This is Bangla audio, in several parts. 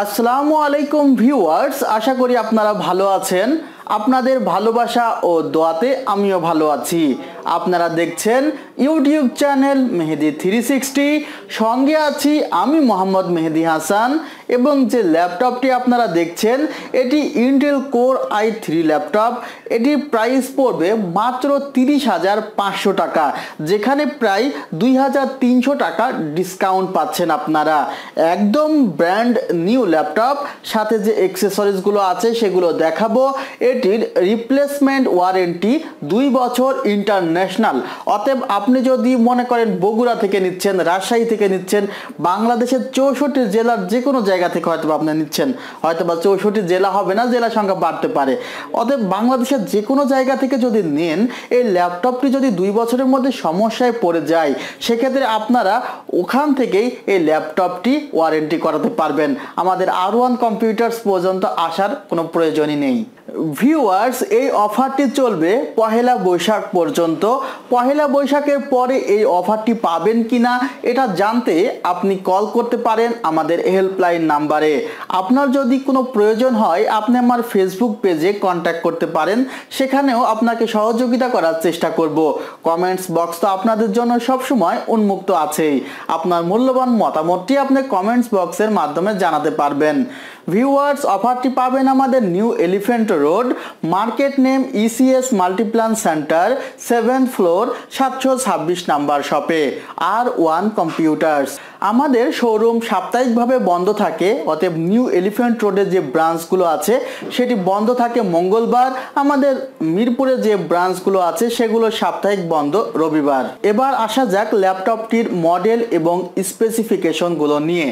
আসসালামু আলাইকুম ভিউয়ার্স, আশা করি আপনারা ভালো আছেন। আপনাদের ভালোবাসা ও দোয়াতে আমিও ভালো আছি। আপনারা দেখছেন YouTube channel Mehedi three sixty সঙ্গে আছি আমি মোহাম্মদ মেহেদি হাসান এবং যে ল্যাপটপটি আপনারা দেখছেন, এটি Intel core i three laptop. এটির প্রাইস পড়বে মাত্র তিরিশ হাজার পাঁচশো টাকা, যেখানে প্রায় দুই হাজার তিনশো টাকা ডিসকাউন্ট পাচ্ছেন আপনারা। একদম ব্র্যান্ড নিউ ল্যাপটপ, সাথে যে এক্সেসরিজগুলো আছে সেগুলো দেখাবো। এটির রিপ্লেসমেন্ট ওয়ারেন্টি দুই বছর ইন্টারন্যাশনাল অতএব আপনি যদি মনে করেন বগুড়া থেকে নিচ্ছেন, রাজশাহী থেকে নিচ্ছেন, বাংলাদেশের চৌষট্টি জেলার যে কোনো জায়গা থেকে হয়তো আপনি নিচ্ছেন। হয়তো বা চৌষট্টি জেলা হবে না, জেলা সংখ্যা বাড়তে পারে। অতএব বাংলাদেশের যে কোনো জায়গা থেকে যদি নেন, এই ল্যাপটপটি যদি দুই বছরের মধ্যে সমস্যায় পড়ে যায়, সেক্ষেত্রে আপনারা ওখান থেকেই এই ল্যাপটপটি ওয়ারেন্টি করাতে পারবেন। আমাদের আর ওয়ান কম্পিউটার্স পর্যন্ত আসার কোনো প্রয়োজনই নেই। ভিউয়ার্স এই অফারটি চলবে পহেলা বৈশাখ পর্যন্ত। পহেলা বৈশাখের পরে এই অফারটি পাবেন কিনা, এটা জানতে আপনি কল করতে পারেন আমাদের হেল্পলাইন নাম্বারে আপনার যদি কোনো প্রয়োজন হয়, আপনি আমার ফেসবুক পেজে কন্ট্যাক্ট করতে পারেন। সেখানেও আপনাকে সহযোগিতা করার চেষ্টা করব। কমেন্টস বক্স তো আপনাদের জন্য সবসময় উন্মুক্ত আছেই। আপনার মূল্যবান মতামতটি আপনি কমেন্টস বক্সের মাধ্যমে জানাতে পারবেন। ভিউয়ার্স অফারটি পাবেন আমাদের new elephant road, market name ECS multiplan center, seven floor, সাতশো ছাব্বিশ নাম্বার শপে। আর ওয়ান কম্পিউটার্স। আমাদের শোরুম সাপ্তাহিকভাবে বন্ধ থাকে, অতএব নিউ এলিফেন্ট রোডের যে ব্রাঞ্চগুলো আছে, সেটি বন্ধ থাকে মঙ্গলবার। আমাদের মিরপুরে যে ব্রাঞ্চগুলো আছে, সেগুলো সাপ্তাহিক বন্ধ রবিবার। এবার আসা যাক ল্যাপটপটির মডেল এবং স্পেসিফিকেশনগুলো নিয়ে।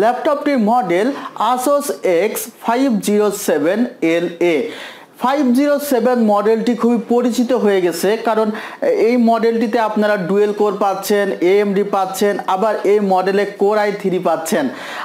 ল্যাপটপটির model Asus X five zero seven L A five zero seven মডেলটি খুবই পরিচিত হয়ে গেছে, কারণ এই মডেলটিতে আপনারা ডুয়েল কোর পাচ্ছেন এএমডি পাচ্ছেন, আবার এই মডেলে কোর আই থ্রি পাচ্ছেন।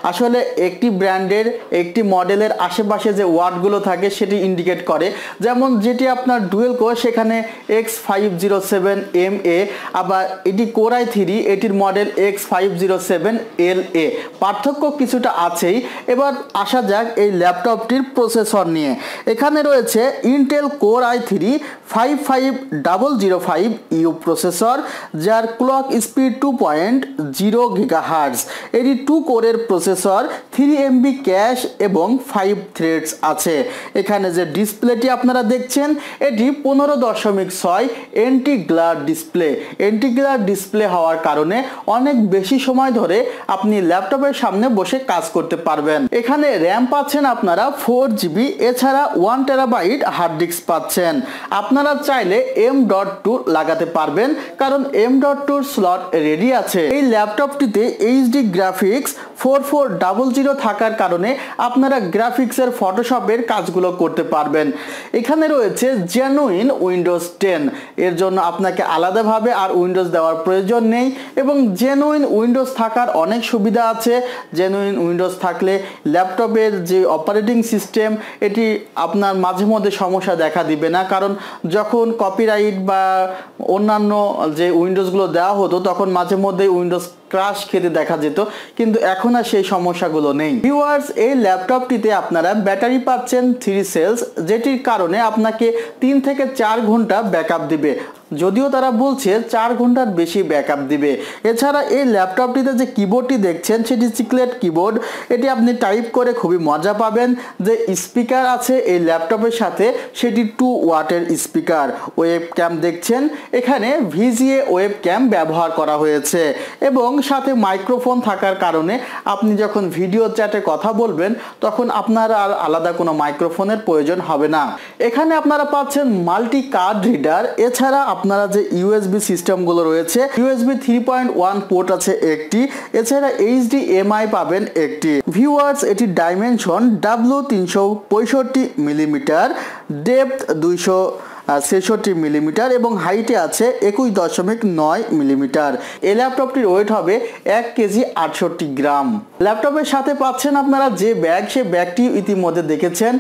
আসলে একটি ব্র্যান্ডের, একটি মডেলের আশেপাশে যে ওয়ার্ডগুলো থাকে সেটি ইন্ডিকেট করে। যেমন যেটি আপনার ডুয়েল কোর, সেখানে X five zero seven M A আবার এটি কোর আই থ্রি, এটির model X five zero seven L A পার্থক্য কিছুটা আছেই। এবার আসা যাক এই ল্যাপটপটির প্রসেসর নিয়ে। এখানে রয়েছে Intel core i three five five double zero five U processor যার clock speed two point zero giga hertz এটি টু কোরের প্রসেসর থ্রি এমবি ক্যাশ এবং ফাইভ থ্রেডস আছে। এখানে যে ডিসপ্লেটি আপনারা দেখছেন, এটি পনেরো দশমিক ছয় anti glare display anti glare display হওয়ার কারণে অনেক বেশি সময় ধরে আপনি ল্যাপটপের সামনে বসে কাজ করতে পারবেন। এখানে র্যাম পাচ্ছেন আপনারা ফোর জিবি এছাড়া ওয়ান টেরাবাইট হার্ড ডিস্ক পাচ্ছেন। আপনারা চাইলে এম ডট টু লাগাতে পারবেন, কারণ এম ডট টুর স্লট রেডি আছে। এই ল্যাপটপটিতে HD graphics four four double zero থাকার কারণে আপনারা গ্রাফিক্সের ফটোশপের কাজগুলো করতে পারবেন। এখানে রয়েছে জেনুইন উইন্ডোজ টেন এর জন্য আপনাকে আলাদাভাবে আর উইন্ডোজ দেওয়ার প্রয়োজন নেই এবং জেনুইন উইন্ডোজ থাকার অনেক সুবিধা আছে। জেনুইন উইন্ডোজ থাকলে ল্যাপটপের যে অপারেটিং সিস্টেম এটি আপনার মাঝে মধ্যে সমস্যা দেখা দিবে না। কারণ যখন কপিরাইট বা অন্যান্য যে উইন্ডোজগুলো দেওয়া হতো, তখন মাঝে মধ্যে উইন্ডোজ ক্রাশ খেতে দেখা যেত, কিন্তু এখন আর সেই সমস্যাগুলো নেই। ভিউয়ার্স এই ল্যাপটপটিতে আপনারা ব্যাটারি পাচ্ছেন থ্রি সেলস যেটির কারণে আপনাকে তিন থেকে চার ঘণ্টা ব্যাকআপ দিবে। যদিও তারা বলছে চার ঘণ্টার বেশি ব্যাকআপ দিবে। এছাড়া এই ল্যাপটপটিতে যে কিবোর্ডটি দেখছেন, সেটি চিকলেট কিবোর্ড এটি আপনি টাইপ করে খুবই মজা পাবেন যে স্পিকার আছে এই ল্যাপটপের সাথে, সেটি টু ওয়াটের স্পিকার ওয়েব ক্যাম দেখছেন, এখানে ভিজিএ ওয়েব ক্যাম ব্যবহার করা হয়েছে। এবং সাথে মাইক্রোফোন থাকার কারণে আপনি যখন ভিডিও চ্যাটে কথা বলবেন, তখন আপনার আর আলাদা কোনো মাইক্রোফোনের প্রয়োজন হবে না। এখানে আপনারা পাচ্ছেন মাল্টি কার্ড রিডার এছাড়া আপনারা যে ইউএসবি সিস্টেমগুলো রয়েছে USB three point one port আছে একটি, এছাড়া এইচডি এমআই পাবেন একটি। ভিউয়ার্স এটি ডাইমেনশন ডাব্লু তিনশো পঁয়ষট্টি মিলিমিটার ডেপথ দুইশো ছেষট্টি মিলিমিটার এবং হাইটে আছে একুশ দশমিক নয় মিলিমিটার। এই ল্যাপটপটির ওয়েট হবে এক কেজি আটষট্টি গ্রাম। ল্যাপটপের সাথে পাচ্ছেন আপনারা যে ব্যাগ, সে ব্যাগটি ইতিমধ্যে দেখেছেন।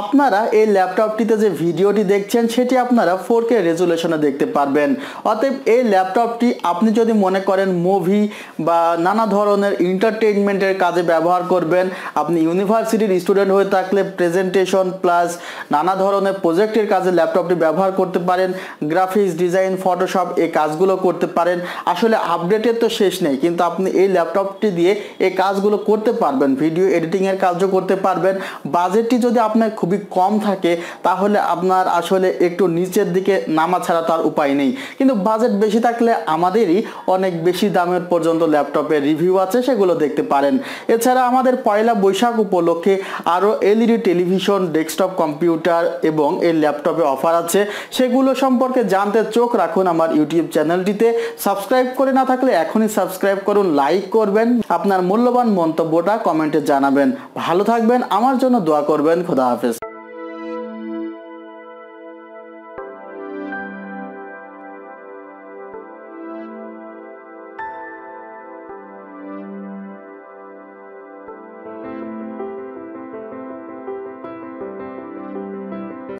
আপনারা এই ল্যাপটপটিতে যে ভিডিওটি দেখছেন, সেটি আপনারা ফোর কে রেজুলেশনে দেখতে পারবেন। অতএব এই ল্যাপটপটি আপনি যদি মনে করেন মুভি বা নানা ধরনের এন্টারটেইনমেন্টের কাজে ব্যবহার করবেন, আপনি ইউনিভার্সিটির স্টুডেন্ট হয়ে থাকলে প্রেজেন্টেশন প্লাস নানা ধরনের প্রজেক্টের কাজে ল্যাপটপটি ব্যবহার করতে পারেন গ্রাফিক্স ডিজাইন ফটোশপ এই কাজগুলো করতে পারেন। আসলে আপডেটের তো শেষ নেই, কিন্তু আপনি এই ল্যাপটপটি দিয়ে এই কাজগুলো করতে পারবেন ভিডিও এডিটিংয়ের কাজও করতে পারবেন। বাজেটটি যদি আপনার খুবই কম থাকে, তাহলে আপনার আসলে একটু নিচের দিকে নামা ছাড়া তার উপায় নেই। কিন্তু বাজেট বেশি থাকলে আমাদেরই অনেক বেশি দামের পর্যন্ত ল্যাপটপের রিভিউ আছে, সেগুলো দেখতে পারেন। এছাড়া আমাদের পয়লা বৈশাখ উপলক্ষে আরও এলইডি টেলিভিশন ডেস্কটপ কম্পিউটার এবং এই ল্যাপটপে অফার আছে। সেগুলো সম্পর্কে জানতে চোখ রাখুন আমার ইউটিউব চ্যানেলটিতে। সাবস্ক্রাইব করে না থাকলে এখনই সাবস্ক্রাইব করুন, লাইক করবেন, আপনার মূল্যবান মন্তব্যটা কমেন্টে জানাবেন। ভালো থাকবেন, আমার জন্য দোয়া করবেন, খোদা হাফেজ।